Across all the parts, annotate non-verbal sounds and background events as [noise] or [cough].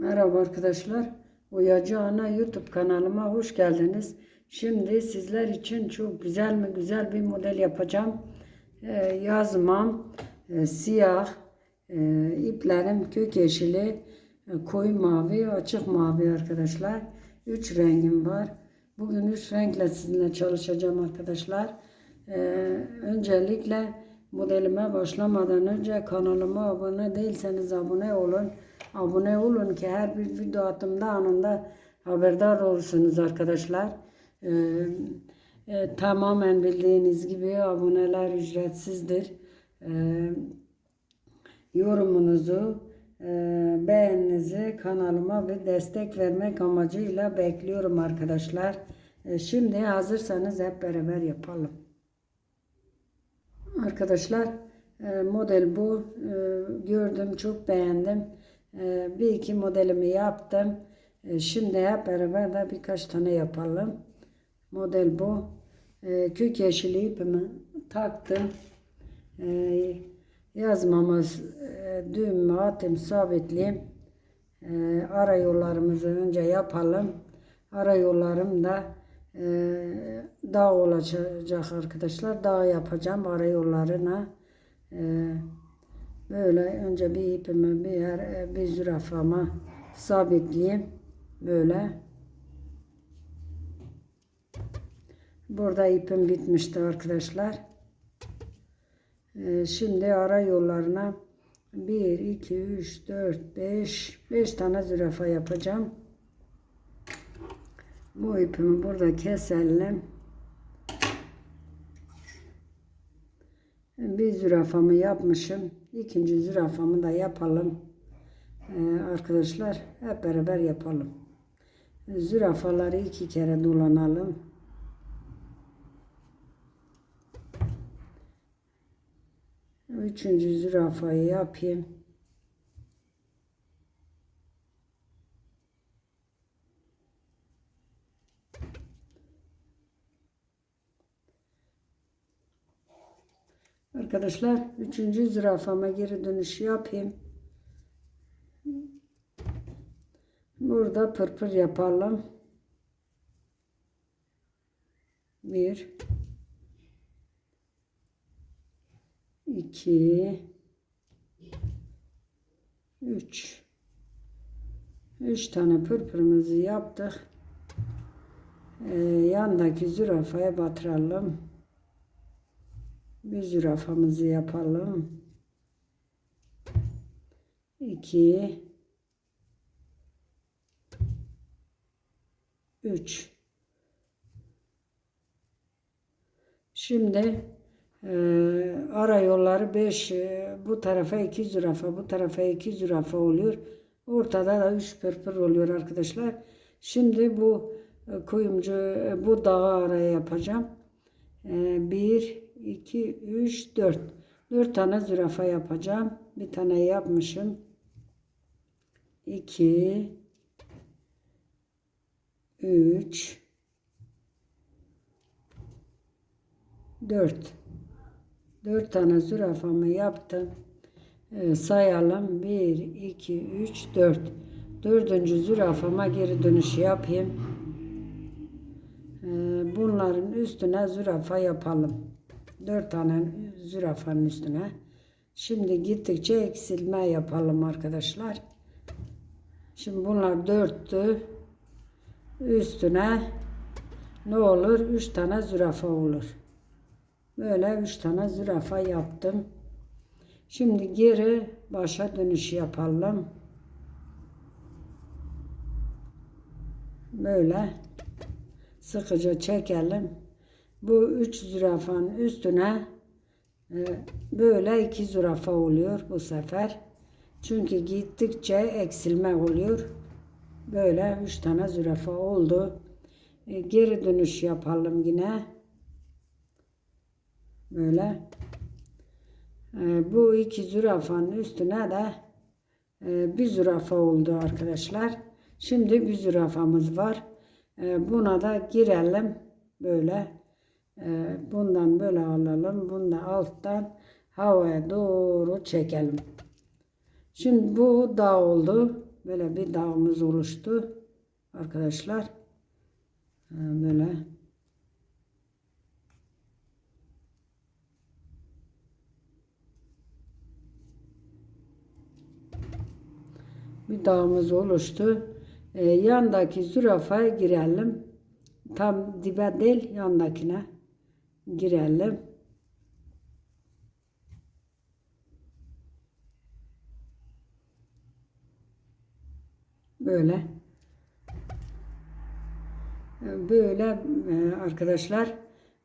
Merhaba arkadaşlar. Uyacı Ana YouTube kanalıma hoş geldiniz. Şimdi sizler için çok güzel mi güzel bir model yapacağım. Ee, yazmam e, siyah, e, iplerim kök yeşili, e, koyu mavi, açık mavi arkadaşlar. Üç rengim var. Bugün üç renkle sizinle çalışacağım arkadaşlar. Ee, öncelikle modelime başlamadan önce kanalıma abone değilseniz abone olun. Abone olun ki her bir video attığımda anında haberdar olursunuz arkadaşlar. Ee, e, tamamen bildiğiniz gibi aboneler ücretsizdir. Ee, yorumunuzu, e, beğeninizi kanalıma bir destek vermek amacıyla bekliyorum arkadaşlar. E, şimdi hazırsanız hep beraber yapalım. Arkadaşlar e, model bu. E, gördüm çok beğendim. E, bir iki modelimi yaptım. E, Şimdi hep beraber de birkaç tane yapalım. Model bu. E, Kök yeşili ipimi taktım. Yazmamız e, düğümü atayım sabitleyeyim. Ara yollarımızı önce yapalım. Ara yollarım da e, dağ olacak arkadaşlar. Dağ yapacağım ara yollarına. Böyle önce bir ipimi bir yer e, bir zürafama sabitleyeyim. Böyle. Burada ipim bitmişti arkadaşlar. E, şimdi ara yollarına 1, 2, 3, 4, 5, 5 tane zürafa yapacağım. Bu ipimi burada keselim. Bir zürafamı yapmışım. İkinci zürafamı da yapalım. Ee, arkadaşlar hep beraber yapalım. Zürafaları iki kere dolanalım. Üçüncü zürafayı yapayım. Arkadaşlar üçüncü zürafama geri dönüş yapayım. Burada pırpır yapalım. Bir. iki, Üç. Üç tane pırpırımızı yaptık. Ee, yandaki zürafaya batıralım. Bir zürafamızı yapalım. 2 3 Şimdi e, ara yolları 5 bu tarafa 2 zürafa bu tarafa 2 zürafa oluyor. Ortada da 3 pırpır oluyor arkadaşlar. Şimdi bu e, kuyumcu e, bu dağı araya yapacağım. 1 2, 3, 4. 4 tane zürafa yapacağım. Bir tane yapmışım. 2 3 4 4 tane zürafamı yaptım. Ee, sayalım. 1 2 3 4 Dördüncü zürafama geri dönüş yapayım. Ee, bunların üstüne zürafa yapalım. 4 tane zürafanın üstüne. Şimdi gittikçe eksilme yapalım arkadaşlar. Şimdi bunlar dörttü. Üstüne ne olur? 3 tane zürafa olur. Böyle 3 tane zürafa yaptım. Şimdi geri başa dönüş yapalım. Böyle sıkıca çekelim. Bu üç zürafanın üstüne e, böyle iki zürafa oluyor bu sefer. Çünkü gittikçe eksilme oluyor. Böyle üç tane zürafa oldu. E, geri dönüş yapalım yine. Böyle. E, bu iki zürafanın üstüne de bir zürafa oldu arkadaşlar. Şimdi bir zürafamız var. Buna da girelim. Böyle bundan böyle alalım. Bunu alttan havaya doğru çekelim. Şimdi bu dağ oldu. Böyle bir dağımız oluştu. Arkadaşlar. Ee, Böyle. Bir dağımız oluştu. Ee, yandaki zürafaya girelim. Tam dibe değil yandakine girelim. Böyle. Ee, Böyle e, arkadaşlar.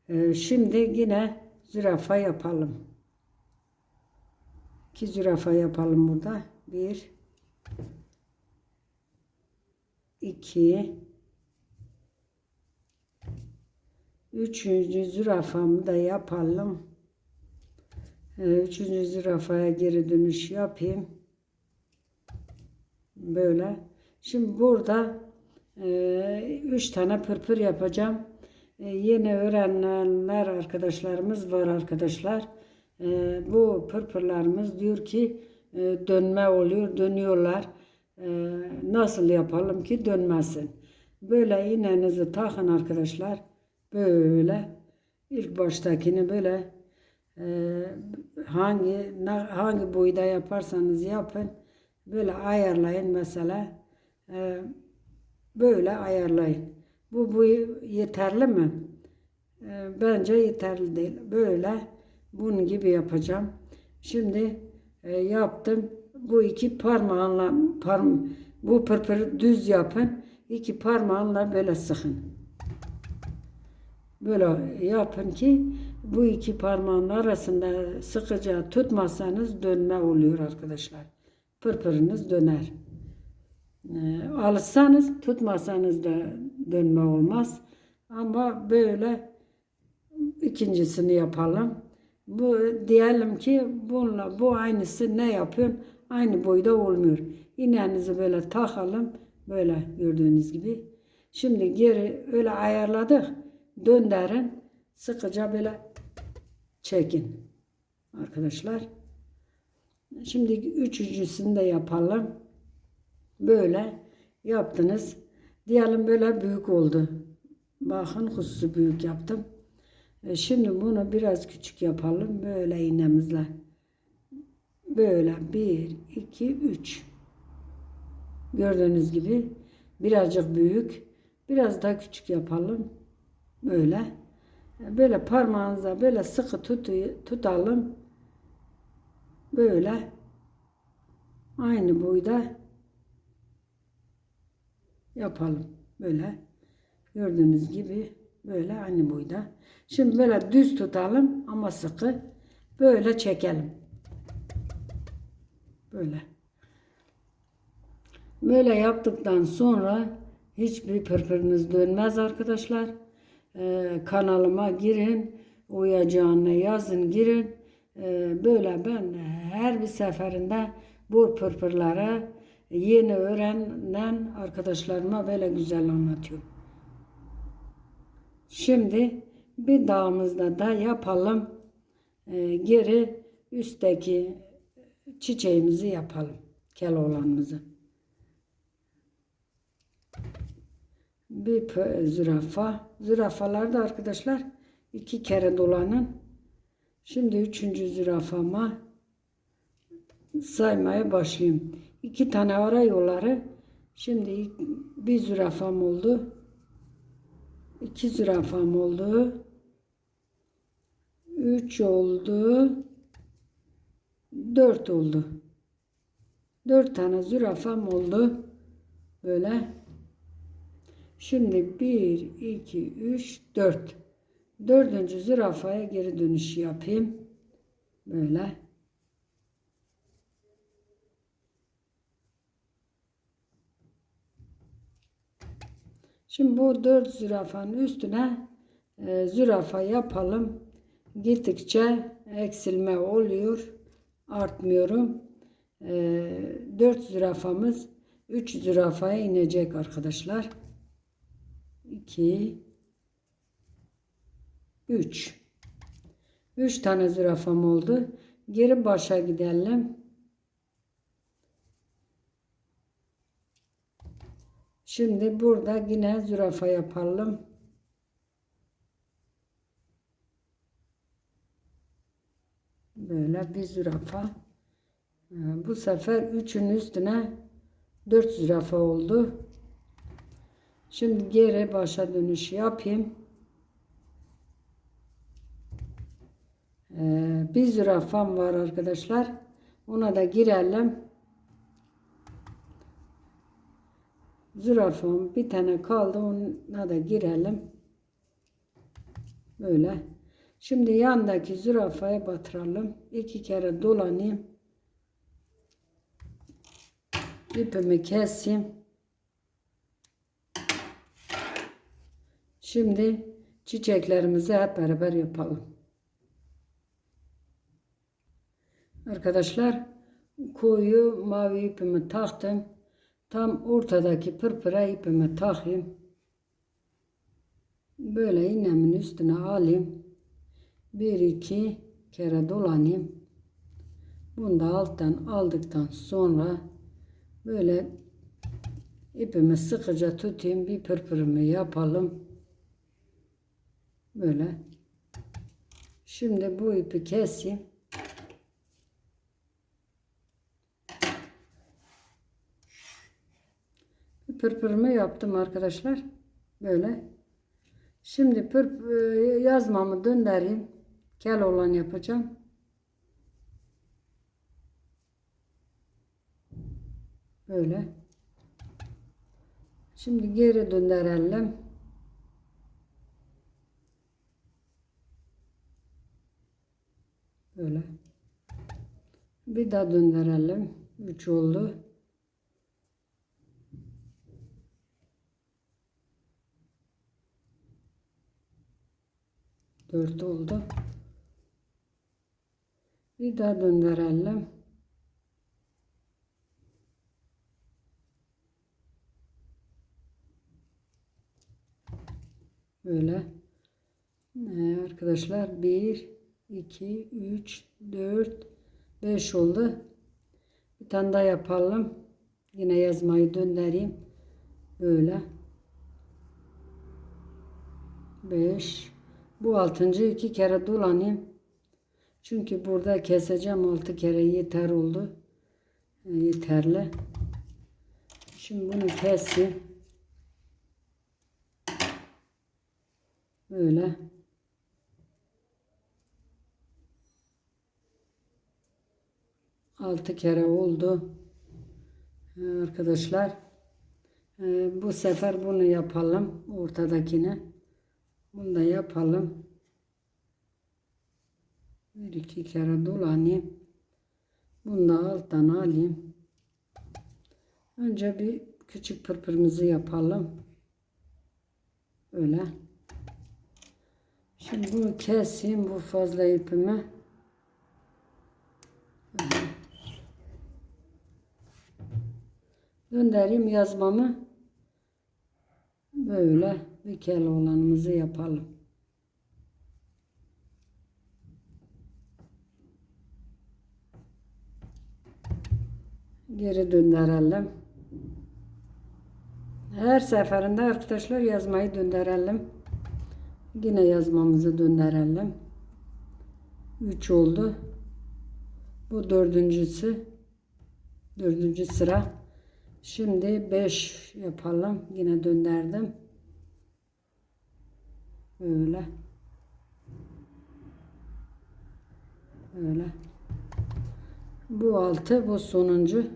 e, Şimdi yine zürafa yapalım. İki zürafa yapalım burada. Bir. iki. Üçüncü zürafamı da yapalım. Ee, Üçüncü zürafaya geri dönüş yapayım. Böyle. Şimdi burada e, üç tane pırpır yapacağım. E, yeni öğrenenler arkadaşlarımız var arkadaşlar. E, bu pırpırlarımız diyor ki dönme oluyor, dönüyorlar. Nasıl yapalım ki dönmesin? Böyle iğnenizi takın arkadaşlar. Böyle ilk baştakini böyle e, hangi hangi boyda yaparsanız yapın böyle ayarlayın mesela E, böyle ayarlayın. Bu boy yeterli mi? E, bence yeterli değil. Böyle bunun gibi yapacağım. Şimdi e, yaptım. Bu iki parmağınla parm bu pırpırı düz yapın. İki parmağınla böyle sıkın. Böyle yapın ki bu iki parmağın arasında sıkıca tutmazsanız dönme oluyor arkadaşlar. Pırpırınız döner. Ee, alışsanız tutmasanız da dönme olmaz. Ama böyle ikincisini yapalım. Bu diyelim ki bununla bu aynısı ne yapıyor? Aynı boyda olmuyor. İğnenizi böyle takalım. Böyle gördüğünüz gibi. Şimdi geri öyle ayarladık. Döndürün. Sıkıca böyle çekin. Arkadaşlar. Şimdi üçüncüsünü de yapalım. Böyle yaptınız. Diyelim böyle büyük oldu. Bakın hususu büyük yaptım. E, Şimdi bunu biraz küçük yapalım. Böyle iğnemizle. Böyle bir, iki, üç. Gördüğünüz gibi birazcık büyük. Biraz daha küçük yapalım. Böyle. Böyle parmağınıza böyle sıkı tutu- tutalım. Böyle. Aynı boyda yapalım. Böyle. Gördüğünüz gibi böyle aynı boyda. Şimdi böyle düz tutalım ama sıkı. Böyle çekelim. Böyle. Böyle yaptıktan sonra hiçbir pırpırınız dönmez arkadaşlar. Ee, kanalıma girin. Uyacağına yazın girin. Ee, böyle ben her bir seferinde bu pırpırlara yeni öğrenen arkadaşlarıma böyle güzel anlatıyorum. Şimdi bir dağımızda da yapalım. Ee, geri üstteki çiçeğimizi yapalım. Keloğlanımızı. Bir zürafa. Zürafalar da arkadaşlar iki kere dolanın. Şimdi üçüncü zürafama saymaya başlayayım. İki tane ara yolları. Şimdi bir zürafam oldu. İki zürafam oldu. Üç oldu. Dört oldu. Dört tane zürafam oldu. Böyle. Şimdi bir, iki, üç, dört. Dördüncü zürafaya geri dönüş yapayım. Böyle. Şimdi bu dört zürafanın üstüne e, zürafa yapalım. Gittikçe eksilme oluyor. Artmıyorum. E, dört zürafamız üç zürafaya inecek arkadaşlar. 2 3 3 tane zürafam oldu. Geri başa gidelim. Şimdi burada yine zürafa yapalım. Böyle bir zürafa. Bu sefer üçün üstüne dört zürafa oldu. Şimdi geri başa dönüş yapayım. Ee, bir zürafam var arkadaşlar. Ona da girelim. Zürafam bir tane kaldı. Ona da girelim. Böyle. Şimdi yandaki zürafaya batıralım. İki kere dolanayım. İpimi keseyim. Şimdi çiçeklerimizi hep beraber yapalım. Arkadaşlar koyu mavi ipimi taktım. Tam ortadaki pırpıra ipimi takayım. Böyle iğnemin üstüne alayım. Bir iki kere dolanayım. Bunu da alttan aldıktan sonra böyle ipimi sıkıca tutayım. Bir pırpırımı yapalım. Böyle. Şimdi bu ipi keseyim. Pırpırımı yaptım arkadaşlar. Böyle. Şimdi pırp e, yazmamı döndüreyim. Kel olan yapacağım. Böyle. Şimdi geri döndürelim. Böyle. Bir daha döndürelim. 3 oldu. Dört oldu. Bir daha döndürelim. Böyle. Ee, arkadaşlar 1, 2, 3, 4, 5 oldu. Bir tane daha yapalım. Yine yazmayı döndüreyim. Böyle. 5. Bu altıncı iki kere dolanayım. Çünkü burada keseceğim altı kere yeter oldu. Ee, Yeterli. Şimdi bunu keseyim. Böyle. Altı kere oldu. Ee, Arkadaşlar. Ee, Bu sefer bunu yapalım. Ortadakini. Bunu da yapalım. Bir iki kere dolanayım. Bunu da alttan alayım. Önce bir küçük pırpırımızı yapalım. Öyle. Şimdi bunu keseyim bu fazla ipimi. Öyle. Göndereyim yazmamı. Böyle bir kel olanımızı yapalım. Geri döndürelim. Her seferinde arkadaşlar yazmayı döndürelim. Yine yazmamızı döndürelim. 3 oldu. Bu dördüncüsü. Dördüncü sıra. Şimdi 5 yapalım. Yine döndürdüm. Öyle. Öyle. Bu altı, bu sonuncu.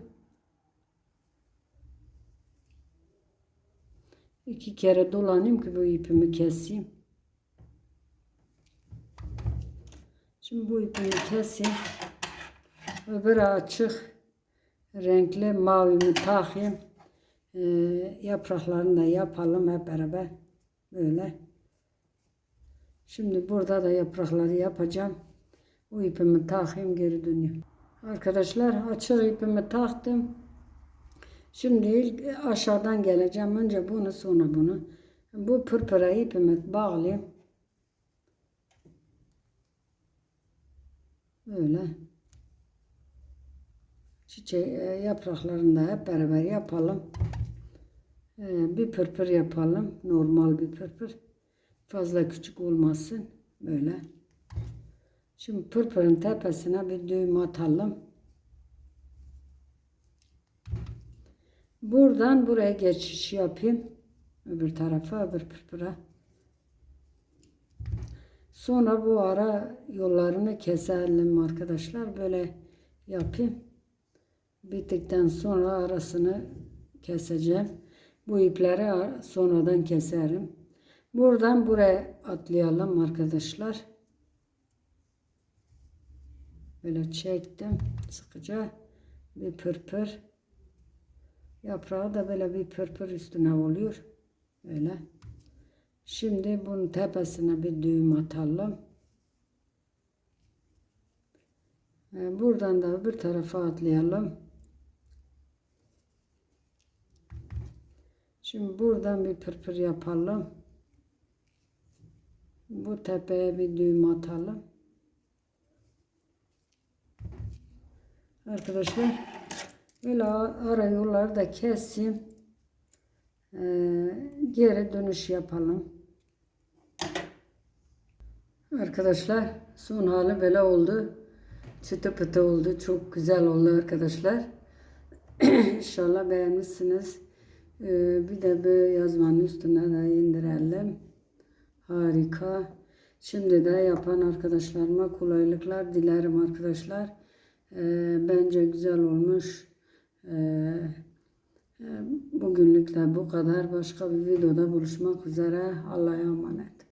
İki kere dolanayım ki bu ipimi keseyim. Şimdi bu ipimi keseyim. Öbür açık renkli mavimi takayım. Ee, yapraklarını da yapalım hep beraber. Böyle. Şimdi burada da yaprakları yapacağım. O ipimi takayım geri dönüyorum. Arkadaşlar açık ipimi taktım. Şimdi ilk aşağıdan geleceğim. Önce bunu sonra bunu. Bu pırpıra ipimi bağlayayım. Böyle. Çiçeği e, yapraklarını da hep beraber yapalım. Ee, bir pırpır yapalım. Normal bir pırpır. Fazla küçük olmasın. Böyle. Şimdi pırpırın tepesine bir düğüm atalım. Buradan buraya geçiş yapayım. Öbür tarafa, öbür pırpıra. Sonra bu ara yollarını keselim arkadaşlar. Böyle yapayım. Bittikten sonra arasını keseceğim. Bu ipleri sonradan keserim. Buradan buraya atlayalım arkadaşlar. Böyle çektim sıkıca bir pırpır. Yaprağı da böyle bir pırpır üstüne oluyor. Böyle. Şimdi bunun tepesine bir düğüm atalım. Ee, Buradan da bir tarafa atlayalım. Şimdi buradan bir pırpır yapalım. Bu tepeye bir düğüm atalım. Arkadaşlar böyle ara yolları da keseyim. Ee, geri dönüş yapalım. Arkadaşlar son hali böyle oldu. Çıtı pıtı oldu. Çok güzel oldu arkadaşlar. [clears throat] İnşallah beğenmişsiniz. Ee, bir de bu yazmanın üstüne de indirelim. Harika. Şimdi de yapan arkadaşlarıma kolaylıklar dilerim arkadaşlar. Ee, bence güzel olmuş. Ee, e, bugünlük de bu kadar. Başka bir videoda buluşmak üzere. Allah'a emanet.